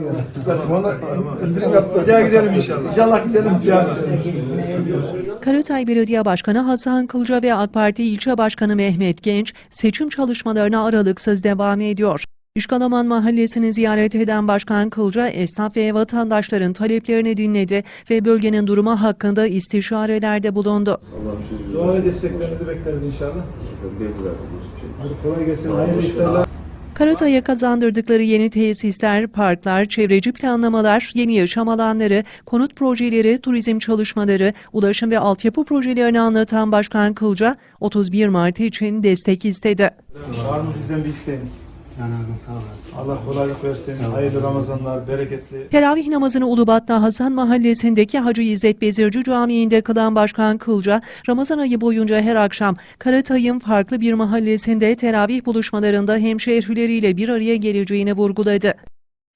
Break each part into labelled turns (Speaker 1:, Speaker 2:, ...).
Speaker 1: Bir daha gidelim inşallah.
Speaker 2: İnşallah gidelim. Ya.
Speaker 3: Karatay Belediye Başkanı Hasan Kılca ve AK Parti İlçe Başkanı Mehmet Genç seçim çalışmalarına aralıksız devam ediyor. İşkalaman Mahallesi'ni ziyaret eden Başkan Kılca, esnaf ve vatandaşların taleplerini dinledi ve bölgenin durumu hakkında istişarelerde bulundu.
Speaker 1: Dua ve desteklerinizi bekleriz inşallah.
Speaker 2: şey.
Speaker 1: Hadi kolay gelsin. Hayırlı işler.
Speaker 3: Karatay'a kazandırdıkları yeni tesisler, parklar, çevreci planlamalar, yeni yaşam alanları, konut projeleri, turizm çalışmaları, ulaşım ve altyapı projelerini anlatan Başkan Kılca, 31 Mart için destek istedi.
Speaker 1: Var mı bizden bir isteğiniz? Allah kolaylık versin. Hayırlı Ramazanlar, bereketli.
Speaker 3: Teravih namazını Ulubat'ta Hasan Mahallesi'ndeki Hacı İzzet Bezirci Camii'nde kılan Başkan Kılca, Ramazan ayı boyunca her akşam Karatay'ın farklı bir mahallesinde teravih buluşmalarında hemşehrileriyle bir araya geleceğini vurguladı.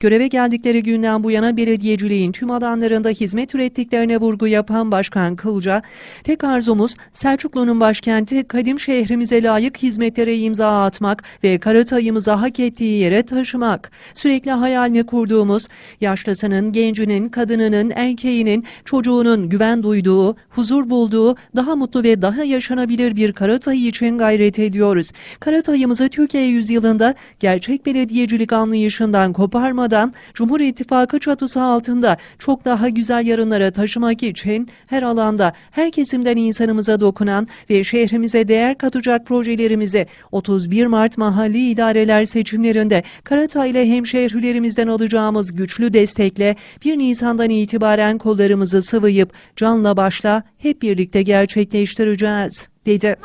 Speaker 3: Göreve geldikleri günden bu yana belediyeciliğin tüm alanlarında hizmet ürettiklerine vurgu yapan Başkan Kılca, tek arzumuz Selçuklu'nun başkenti kadim şehrimize layık hizmetlere imza atmak ve Karatay'ımızı hak ettiği yere taşımak. Sürekli hayalini kurduğumuz, yaşlısının, gencinin, kadınının, erkeğinin, çocuğunun güven duyduğu, huzur bulduğu, daha mutlu ve daha yaşanabilir bir Karatay için gayret ediyoruz. Karatay'ımızı Türkiye yüzyılında gerçek belediyecilik anlayışından koparmadan Cumhur İttifakı çatısı altında çok daha güzel yarınlara taşımak için her alanda her kesimden insanımıza dokunan ve şehrimize değer katacak projelerimizi 31 Mart mahalli idareler seçimlerinde Karatay ile hemşehrilerimizden alacağımız güçlü destekle 1 Nisan'dan itibaren kollarımızı sıvayıp canla başla hep birlikte gerçekleştireceğiz, dedi.